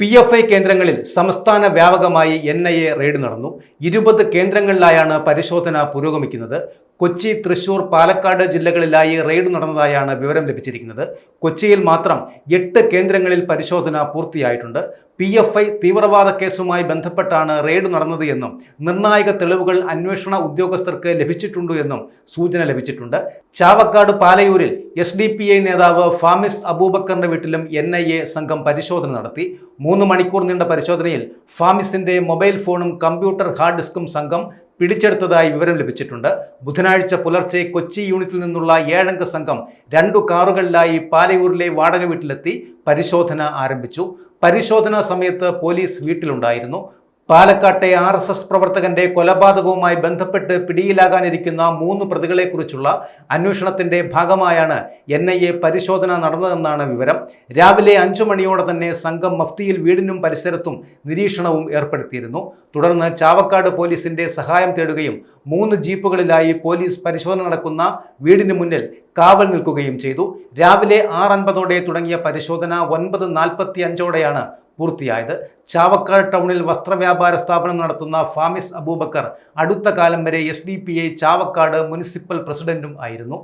P F I കേന്ദ്രങ്ങളിൽ സംസ്ഥാന വ്യാപകമായി എൻ ഐ എ റെയ്ഡ് നടന്നു. ഇരുപത് കേന്ദ്രങ്ങളിലായാണ് പരിശോധന പുരോഗമിക്കുന്നത്. കൊച്ചി തൃശൂർ പാലക്കാട് ജില്ലകളിലായി റെയ്ഡ് നടന്നതായാണ് വിവരം ലഭിച്ചിരിക്കുന്നത്. കൊച്ചിയിൽ മാത്രം എട്ട് കേന്ദ്രങ്ങളിൽ പരിശോധന പൂർത്തിയായിട്ടുണ്ട്. പി എഫ് ഐ തീവ്രവാദ കേസുമായി ബന്ധപ്പെട്ടാണ് റെയ്ഡ് നടന്നത് എന്നും നിർണായക തെളിവുകൾ അന്വേഷണ ഉദ്യോഗസ്ഥർക്ക് ലഭിച്ചിട്ടുണ്ട് എന്നും സൂചന ലഭിച്ചിട്ടുണ്ട്. ചാവക്കാട് പാലയൂരിൽ എസ് ഡി പി ഐ നേതാവ് ഫാമിസ് അബൂബക്കറിന്റെ വീട്ടിലും എൻ ഐ എ സംഘം പരിശോധന നടത്തി. മൂന്ന് മണിക്കൂർ നീണ്ട പരിശോധനയിൽ ഫാമിസിന്റെ മൊബൈൽ ഫോണും കമ്പ്യൂട്ടർ ഹാർഡ് ഡിസ്കും സംഘം പിടിച്ചെടുത്തതായി വിവരം ലഭിച്ചിട്ടുണ്ട്. ബുധനാഴ്ച പുലർച്ചെ കൊച്ചി യൂണിറ്റിൽ നിന്നുള്ള ഏഴംഗ സംഘം രണ്ടു കാറുകളിലായി പാലയൂരിലെ വാടക വീട്ടിലെത്തി പരിശോധന ആരംഭിച്ചു. പരിശോധനാ സമയത്ത് പോലീസ് വീട്ടിലുണ്ടായിരുന്നു. പാലക്കാട്ടെ ആർ എസ് എസ് പ്രവർത്തകന്റെ കൊലപാതകവുമായി ബന്ധപ്പെട്ട് പിടിയിലാകാനിരിക്കുന്ന മൂന്ന് പ്രതികളെക്കുറിച്ചുള്ള അന്വേഷണത്തിന്റെ ഭാഗമായാണ് എൻ ഐ എ പരിശോധന നടന്നതെന്നാണ് വിവരം. രാവിലെ അഞ്ചു മണിയോടെ തന്നെ സംഘം മഫ്തിയിൽ വീടിനും പരിസരത്തും നിരീക്ഷണവും ഏർപ്പെടുത്തിയിരുന്നു. തുടർന്ന് ചാവക്കാട് പോലീസിന്റെ സഹായം തേടുകയും മൂന്ന് ജീപ്പുകളിലായി പോലീസ് പരിശോധന നടക്കുന്ന വീടിന് മുന്നിൽ കാവൽ നിൽക്കുകയും ചെയ്തു. രാവിലെ ആറ് അൻപതോടെ തുടങ്ങിയ പരിശോധന ഒൻപത് നാൽപ്പത്തി അഞ്ചോടെയാണ് പൂർത്തിയായത്. ചാവക്കാട് ടൗണിൽ വസ്ത്രവ്യാപാര സ്ഥാപനം നടത്തുന്ന ഫാമിസ് അബൂബക്കർ അടുത്ത കാലം വരെ എസ് ചാവക്കാട് മുനിസിപ്പൽ പ്രസിഡന്റും ആയിരുന്നു.